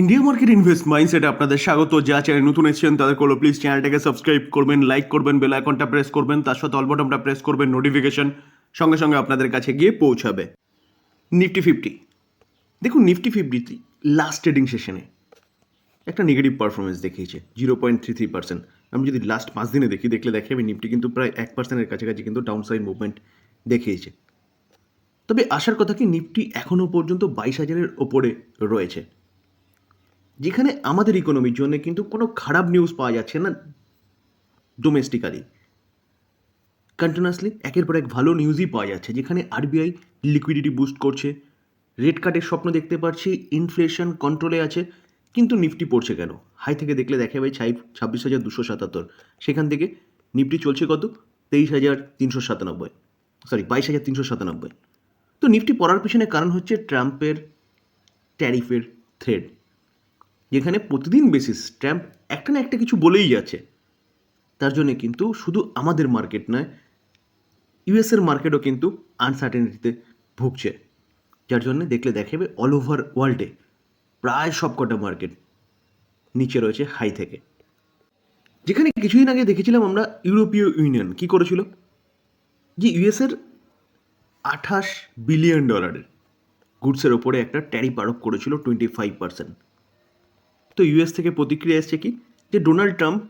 India market invest মাইন্ডসেটে আপনাদের স্বাগত। যা চ্যানেল নতুন এসেছেন, তাদের করল প্লিজ চ্যানেলটাকে সাবস্ক্রাইব করবেন লাইক করবেন বেল আইকনটা প্রেস করবেন, তার সাথে অল বটনটা প্রেস করবেন নোটিফিকেশন সঙ্গে সঙ্গে আপনাদের কাছে গিয়ে পৌঁছাবে। নিফটি ফিফটি দেখুন নিফটি ফিফটি লাস্ট ট্রেডিং সেশনে একটা নেগেটিভ পারফরমেন্স দেখিয়েছে zero point three three percent আমি যদি লাস্ট পাঁচ দিনে দেখি, দেখলে দেখে আমি নিফটি কিন্তু প্রায় এক পার্সেন্টের কাছাকাছি কিন্তু ডাউন সাইড মুভমেন্ট দেখিয়েছে। তবে আসার কথা কি নিফটি এখনও পর্যন্ত বাইশ হাজারের ওপরে রয়েছে। যেখানে আমাদের ইকোনমির জন্য কিন্তু কোনো খারাপ নিউজ পাওয়া যাচ্ছে না ডোমেস্টিক্যালি কন্টিনিউয়াসলি একের পর এক ভালো নিউজই পাওয়া যাচ্ছে, যেখানে আরবিআই লিকুইডিটি বুস্ট করছে রেড কার্ডের স্বপ্ন দেখতে পাচ্ছি ইনফ্লেশন কন্ট্রোলে আছে, কিন্তু নিফটি পড়ছে কেন? হাই থেকে দেখলে দেখা যাবে ছাই ছাব্বিশ হাজার দুশো সাতাত্তর। সেখান থেকে নিফটি চলছে কত? তেইশ হাজার তিনশো সাতানব্বই। সরি বাইশ হাজার তিনশো সাতানব্বই। তো নিফটি পড়ার পিছনে কারণ হচ্ছে ট্রাম্পের ট্যারিফের থ্রেড যেখানে প্রতিদিন বেসিস ট্রাম্প একটা না একটা কিছু বলেই যাচ্ছে। তার জন্য কিন্তু শুধু আমাদের মার্কেট নয় ইউএসের মার্কেটও কিন্তু আনসার্টেনিটিতে ভুগছে। যার জন্য দেখলে দেখাবে অল ওভার ওয়ার্ল্ডে প্রায় সবকটা মার্কেট নিচে রয়েছে হাই থেকে। যেখানে কিছুদিন আগে দেখেছিলাম আমরা ইউরোপীয় ইউনিয়ন কি করেছিল? যে ইউএসের আঠাশ বিলিয়ন ডলারের গুডসের ওপরে একটা ট্যারিফ আরোপ করেছিল টোয়েন্টি ফাইভ পার্সেন্ট তো ইউএস থেকে প্রতিক্রিয়া এসছে কি? যে ডোনাল্ড ট্রাম্প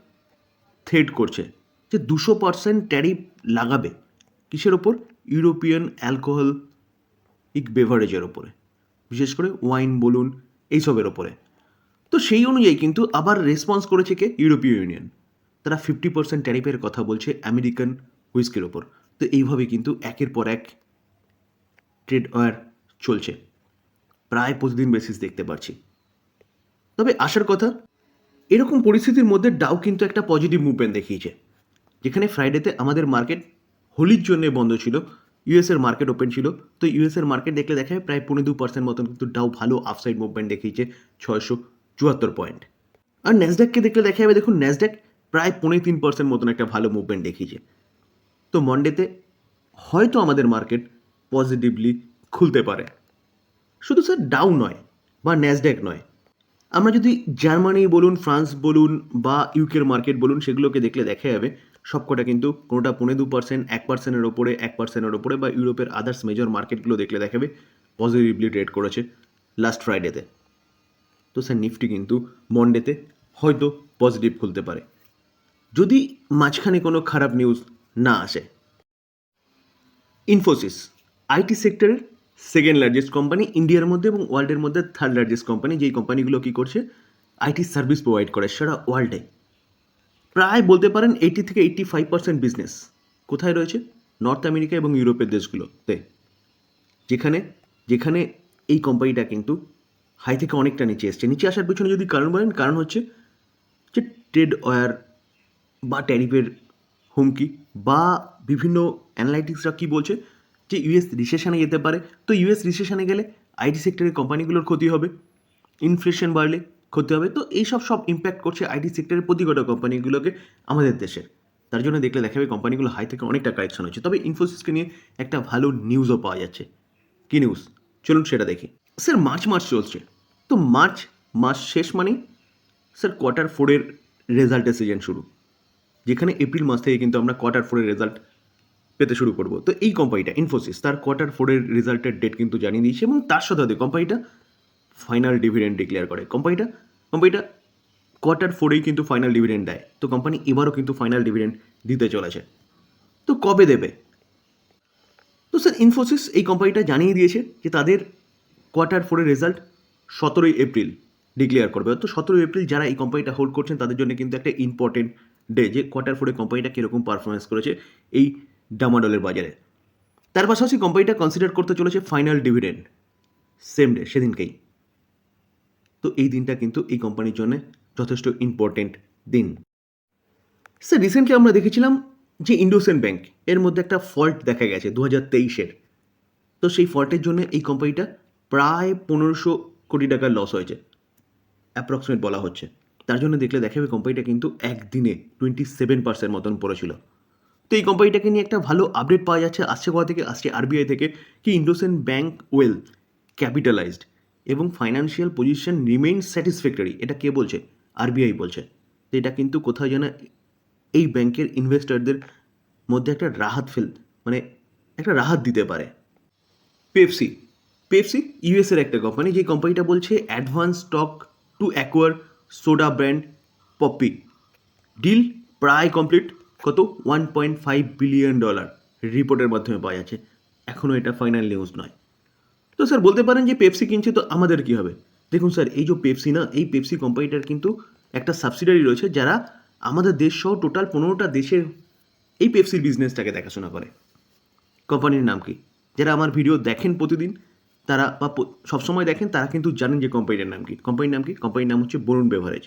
থ্রেড করছে, যে দুশো পার্সেন্ট ট্যারিফ লাগাবে কিসের ওপর? ইউরোপিয়ান অ্যালকোহল ইক বেভারেজের ওপরে, বিশেষ করে ওয়াইন বলুন, এইসবের ওপরে। তো সেই অনুযায়ী কিন্তু আবার রেসপন্স করেছে কে? ইউরোপীয় ইউনিয়ন তারা ফিফটি পার্সেন্ট ট্যারিফের কথা বলছে আমেরিকান হুইস্কির ওপর। তো এইভাবে কিন্তু একের পর এক ট্রেড ওয়ার চলছে। প্রায় প্রতিদিন বেসিস দেখতে পাচ্ছি। তবে আসার কথা, এরকম পরিস্থিতির মধ্যে ডাও কিন্তু একটা পজিটিভ মুভমেন্ট দেখিয়েছে, যেখানে ফ্রাইডেতে আমাদের মার্কেট হোলির জন্য বন্ধ ছিল ইউএসের মার্কেট ওপেন ছিল, তো ইউএসের মার্কেট দেখলে দেখা যায় প্রায় পনেরো দু পার্সেন্ট মতন কিন্তু ডাও ভালো আফসাইড মুভমেন্ট দেখিয়েছে ছয়শো চুয়াত্তর পয়েন্ট আর ন্যাসডাককে দেখলে দেখা যাবে, দেখুন ন্যাসড্যাক প্রায় পনেরো তিন পার্সেন্ট মতন একটা ভালো মুভমেন্ট দেখিয়েছে। তো মন্ডেতে হয়তো আমাদের মার্কেট পজিটিভলি খুলতে পারে। শুধু স্যার ডাউ নয়, বা ন্যাসড্যাক নয় আমরা যদি জার্মানি বলুন, ফ্রান্স বলুন বা ইউকের মার্কেট বলুন, সেগুলোকে দেখলে দেখা যাবে সবকটা কিন্তু কোনোটা পনেরো দু পার্সেন্ট এক পার্সেন্টের ওপরে, এক পার্সেন্টের ওপরে বা ইউরোপের আদার্স মেজর মার্কেটগুলো দেখলে দেখাবে পজিটিভলি ট্রেড করেছে লাস্ট ফ্রাইডেতে তো। স্যার নিফটি কিন্তু মন্ডেতে হয়তো পজিটিভ খুলতে পারে। যদি মাঝখানে কোনো খারাপ নিউজ না আসে ইনফোসিস আইটি সেক্টরের সেকেন্ড লার্জেস্ট কোম্পানি ইন্ডিয়ার মধ্যে এবং ওয়ার্ল্ডের মধ্যে থার্ড লার্জেস্ট কোম্পানি যেই কোম্পানিগুলো কী করছে? আইটি সার্ভিস প্রোভাইড করে সারা ওয়ার্ল্ডে প্রায় বলতে পারেন এইটি থেকে এইট্টি ফাইভ পার্সেন্ট বিজনেস কোথায় রয়েছে? নর্থ আমেরিকা এবং ইউরোপের দেশগুলোতে। যেখানে যেখানে এই কোম্পানিটা কিন্তু হাই থেকে অনেকটা নিচে এসছে। নিচে আসার পিছনে যদি কারণ বলেন, কারণ হচ্ছে যে ট্রেড ওয়ার বা ট্যারিফের হুমকি বা বিভিন্ন অ্যানালাইটিক্সরা কী বলছে? যে ইউএস রিসেশনে যেতে পারে, তো ইউএস রিসেশনে গেলে আইটি সেক্টরের কোম্পানিগুলোর ক্ষতি হবে ইনফ্লেশন বাড়লে ক্ষতি হবে, তো এইসব সব ইম্প্যাক্ট করছে আইটি সেক্টরের প্রতিগত কোম্পানিগুলোকে আমাদের দেশের তার জন্য দেখলে দেখা যাবে কোম্পানিগুলো হাই থেকে অনেকটা কারেকশন হচ্ছে। তবে ইনফোসিসকে নিয়ে একটা ভালো নিউজও পাওয়া যাচ্ছে। কী নিউজ চলুন সেটা দেখি। স্যার মার্চ মাস চলছে। তো মার্চ মাস শেষ মানেই স্যার কোয়ার্টার ফোরের রেজাল্টের সিজন শুরু। যেখানে এপ্রিল মাস থেকে কিন্তু আমরা কোয়ার্টার ফোরের রেজাল্ট পেতে শুরু করব। তো এই কোম্পানিটা ইনফোসিস তার কোয়ার্টার ফোরের রেজাল্টের ডেট কিন্তু জানিয়ে দিয়েছে এবং তার সাথে সাথে কোম্পানিটা ফাইনাল ডিভিডেন্ড ডিক্লেয়ার করে। কোম্পানিটা কোম্পানিটা কোয়ার্টার ফোরেই কিন্তু ফাইনাল ডিভিডেন্ড দেয়। তো কোম্পানি এবারও কিন্তু ফাইনাল ডিভিডেন্ড দিতে চলেছে। তো কবে দেবে? তো স্যার ইনফোসিস এই কোম্পানিটা জানিয়ে দিয়েছে যে তাদের কোয়ার্টার ফোরের রেজাল্ট সতেরোই এপ্রিল ডিক্লেয়ার করবে। তো সতেরোই এপ্রিল যারা এই কোম্পানিটা হোল্ড করছেন, তাদের জন্য কিন্তু একটা ইম্পর্টেন্ট ডে যে কোয়ার্টার ফোরে কোম্পানিটা কীরকম পারফরমেন্স করেছে। এই ডামাডলের বাজারে। তার পাশাপাশি কোম্পানিটা কনসিডার করতে চলেছে ফাইনাল ডিভিডেন্ড সেম ডে সেদিনকেই। তো এই দিনটা কিন্তু এই কোম্পানির জন্য যথেষ্ট ইম্পর্টেন্ট দিন। স্যার রিসেন্টলি আমরা দেখেছিলাম যে ইন্ডোসেন ব্যাংক এর মধ্যে একটা ফল্ট দেখা গেছে দু হাজার তেইশের। তো সেই ফল্টের জন্য এই কোম্পানিটা প্রায় পনেরোশো কোটি টাকার লস হয়েছে। অ্যাপ্রক্সিমেট বলা হচ্ছে। তার জন্য দেখলে দেখা যাবে কোম্পানিটা কিন্তু একদিনে টোয়েন্টি সেভেন পার্সেন্ট মতন পড়েছিল। তো এই কোম্পানিটাকে নিয়ে একটা ভালো আপডেট পাওয়া যাচ্ছে আসছে কোথা থেকে আসছে আরবিআই থেকে কি ইন্ডোসেন ব্যাংক ওয়েল ক্যাপিটালাইজড এবং ফাইন্যান্সিয়াল পজিশন রিমেইন স্যাটিসফ্যাক্টরি এটা কে বলছে? আরবিআই বলছে। তো এটা কিন্তু কোথাও যেন এই ব্যাংকের ইনভেস্টরদের মধ্যে একটা রাহাত ফেল মানে একটা রাহাত দিতে পারে। পেপসি পেপসি ইউএসের একটা কোম্পানি যে কোম্পানিটা বলছে advance stock to acquire soda brand Poppi deal প্রায় কমপ্লিট কত? One point five billion dollar রিপোর্টের মাধ্যমে পাওয়া যাচ্ছে। এখনও এটা ফাইনাল নিউজ নয়। তো স্যার, বলতে পারেন যে পেপসি কিনছে তো আমাদের কি হবে? দেখুন স্যার, এই যে পেপসি না, এই পেপসি কোম্পানিটার কিন্তু একটা সাবসিডারি রয়েছে যারা আমাদের দেশ সহ টোটাল পনেরোটা দেশের এই পেপসির বিজনেসটাকে দেখাশোনা করে। কোম্পানির নাম কি? যারা আমার ভিডিও দেখেন প্রতিদিন, তারা বা সবসময় দেখেন, তারা কিন্তু জানেন যে কোম্পানিটার নাম কি। কোম্পানির নাম কি? কোম্পানির নাম হচ্ছে বরুণ বেভারেজ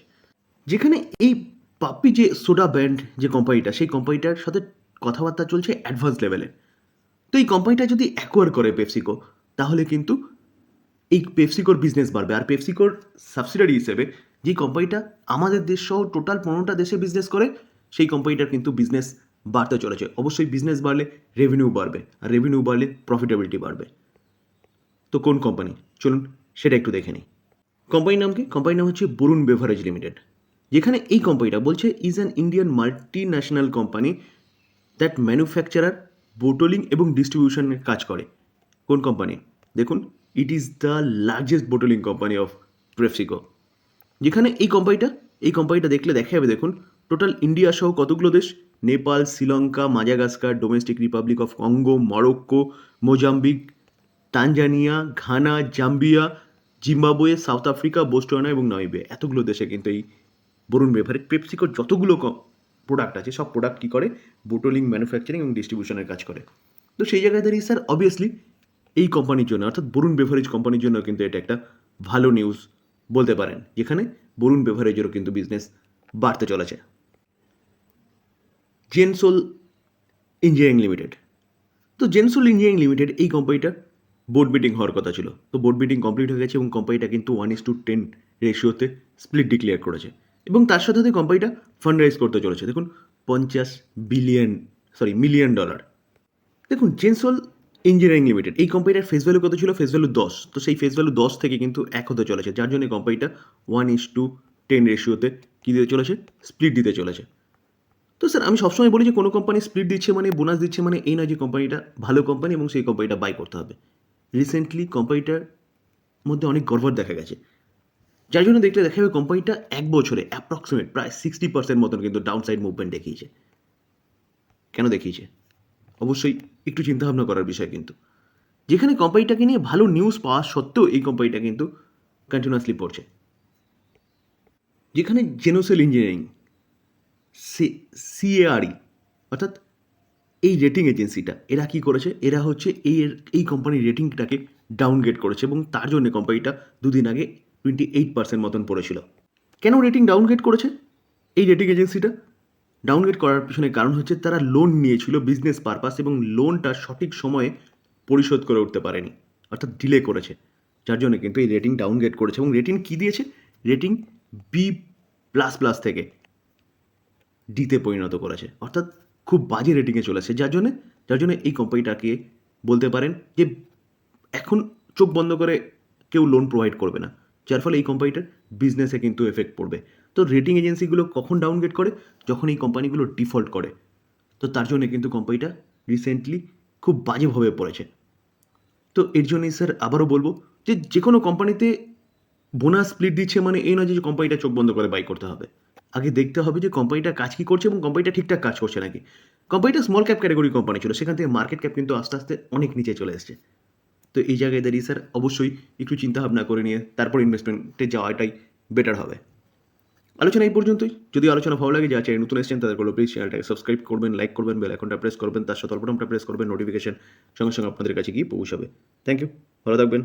যেখানে এই পাপ্পি যে সোডা ব্র্যান্ড যে কোম্পানিটা, সেই কোম্পানিটার সাথে কথাবার্তা চলছে অ্যাডভান্স লেভেলে তো এই কোম্পানিটা যদি অ্যাকোয়ার করে পেপসিকো তাহলে কিন্তু এই পেপসিকোর বিজনেস বাড়বে। আর পেপসিকোর সাবসিডারি হিসেবে যে কোম্পানিটা আমাদের দেশ সহ টোটাল পনেরোটা দেশে বিজনেস করে, সেই কোম্পানিটার কিন্তু বিজনেস বাড়তে চলেছে। অবশ্যই বিজনেস বাড়লে রেভিনিউ বাড়বে আর রেভিনিউ বাড়লে প্রফিটেবিলিটি বাড়বে। তো কোন কোম্পানি? চলুন সেটা একটু দেখে নিই। কোম্পানির নাম কি? কোম্পানির নাম হচ্ছে বরুণ বেভারেজ লিমিটেড। যেখানে এই কোম্পানিটা বলছে is an Indian multinational company that manufacturer bottling এবং ডিস্ট্রিবিউশনের কাজ করে। কোন কোম্পানি দেখুন it is the largest bottling company of PepsiCo যেখানে এই কোম্পানিটা এই কোম্পানিটা দেখলে দেখা যাবে, দেখুন টোটাল ইন্ডিয়া সহ কতগুলো দেশ? Nepal, Sri Lanka, Madagascar domestic republic of Congo Morocco Mozambique Tanzania Ghana Zambia Zimbabwe South Africa Botswana এবং নয়বে এতগুলো দেশে কিন্তু এই বরুণ বেভারেজ পেপসিকোর যতগুলো প্রোডাক্ট আছে, সব প্রোডাক্ট কী করে? বোটলিং ম্যানুফ্যাকচারিং এবং ডিস্ট্রিবিউশনের কাজ করে। তো সেই জায়গায় দাঁড়িয়ে স্যার অবভিয়াসলি এই কোম্পানির জন্য, অর্থাৎ বরুণ বেভারেজ কোম্পানির জন্য কিন্তু এটা একটা ভালো নিউজ বলতে পারেন, যেখানে বরুণ বেভারেজেরও কিন্তু বিজনেস বাড়তে চলেছে। জেনসোল ইঞ্জিনিয়ারিং লিমিটেড তো জেনসোল ইঞ্জিনিয়ারিং লিমিটেড এই কোম্পানিটার বোর্ড মিটিং হওয়ার কথা ছিল। তো বোর্ড মিটিং কমপ্লিট হয়ে গেছে এবং কোম্পানিটা কিন্তু ওয়ান ইস টু টেন রেশিওতে স্প্লিট ডিক্লেয়ার করেছে। এবং তার সাথে সাথে কোম্পানিটা ফান্ড রাইজ করতে চলেছে। দেখুন, পঞ্চাশ বিলিয়ন সরি মিলিয়ন ডলার দেখুন জেনসোল ইঞ্জিনিয়ারিং লিমিটেড এই কোম্পানিটার ফেস ভ্যালু কত ছিল? ফেস ভ্যালু দশ। তো সেই ফেস ভ্যালু দশ থেকে কিন্তু এক হতে চলেছে, যার জন্য কোম্পানিটা ওয়ান ইস টু টেন রেশিওতে কী দিতে চলেছে? স্প্লিট দিতে চলেছে। তো স্যার আমি সবসময় বলি যে, কোনো কোম্পানি স্প্লিট দিচ্ছে মানে বোনাস দিচ্ছে মানে এই নয় যে কোম্পানিটা ভালো কোম্পানি এবং সেই কোম্পানিটা বাই করতে হবে। রিসেন্টলি কোম্পানিটার মধ্যে অনেক গর্বর দেখা গেছে। যার জন্য দেখলে দেখা যাবে কোম্পানিটা এক বছরে অ্যাপ্রক্সিমেট প্রায় সিক্সটি পার্সেন্ট মতন কিন্তু ডাউন সাইড মুভমেন্ট দেখিয়েছে। কেন দেখিয়েছে? অবশ্যই একটু চিন্তাভাবনা করার বিষয় কিন্তু। যেখানে কোম্পানিটাকে নিয়ে ভালো নিউজ পাওয়া সত্ত্বেও এই কোম্পানিটা কিন্তু কন্টিনিউয়াসলি পড়ছে। যেখানে জেনোসেল ইঞ্জিনিয়ারিং সিএআরই অর্থাৎ এই রেটিং এজেন্সিটা এরা কি করেছে? এরা হচ্ছে এই এই কোম্পানির রেটিংটাকে ডাউনগ্রেড করেছে এবং তার জন্য কোম্পানিটা দুদিন আগে টোয়েন্টি এইট পার্সেন্ট মতন পড়েছিল। কেন রেটিং ডাউনগ্রেড করেছে? এই রেটিং এজেন্সিটা ডাউনগ্রেড করার পিছনে কারণ হচ্ছে তারা লোন নিয়েছিল বিজনেস পারপাস এবং লোনটা সঠিক সময়ে পরিশোধ করে উঠতে পারেনি, অর্থাৎ ডিলে করেছে। যার জন্য কিন্তু এই রেটিং ডাউনগ্রেড করেছে এবং রেটিং কী দিয়েছে? রেটিং বি প্লাস প্লাস থেকে ডিতে পরিণত করেছে, অর্থাৎ খুব বাজে রেটিংয়ে চলেছে। যার জন্য যার জন্য এই কোম্পানিটাকে বলতে পারেন যে এখন চোখ বন্ধ করে কেউ লোন প্রোভাইড করবে না। যার ফলে এই কোম্পানিটার বিজনেসে কিন্তু এফেক্ট পড়বে। তো রেটিং এজেন্সিগুলো কখন ডাউনগ্রেড করে? যখন এই কোম্পানিগুলো ডিফল্ট করে। তো তার জন্য কিন্তু কোম্পানিটা রিসেন্টলি খুব বাজেভাবে পড়েছে। তো এর জন্যই স্যার আবারও বলব যে যে কোনো কোম্পানিতে বোনাস স্প্লিট দিচ্ছে মানে এই নয় যে কোম্পানিটা চোখ বন্ধ করে বাই করতে হবে। আগে দেখতে হবে যে কোম্পানিটা কাজ কী করছে এবং কোম্পানিটা ঠিকঠাক কাজ করছে নাকি। কোম্পানিটা স্মল ক্যাপ ক্যাটাগরি কোম্পানি ছিল, সেখান থেকে মার্কেট ক্যাপ কিন্তু আস্তে আস্তে অনেক নিচে চলে এসছে। তো এই জায়গায় দাঁড়িয়ে স্যার অবশ্যই একটু চিন্তা ভাবনা করে নিয়ে তারপর ইনভেস্টমেন্টে যাওয়াটাই বেটার হবে। আলোচনা এই পর্যন্তই। যদি আলোচনা ভালো লাগে যা চ্যানেল নতুন এসেছেন তাদের বলো প্লিজ চ্যানেলটাকে সাবস্ক্রাইব করবেন লাইক করবেন বেল আইকনটা প্রেস করবেন, তার সাথে অল্পটা প্রেস করবেন নোটিফিকেশন সঙ্গে সঙ্গে আপনাদের কাছে গিয়ে পৌঁছাবে। থ্যাংক ইউ ভালো থাকবেন।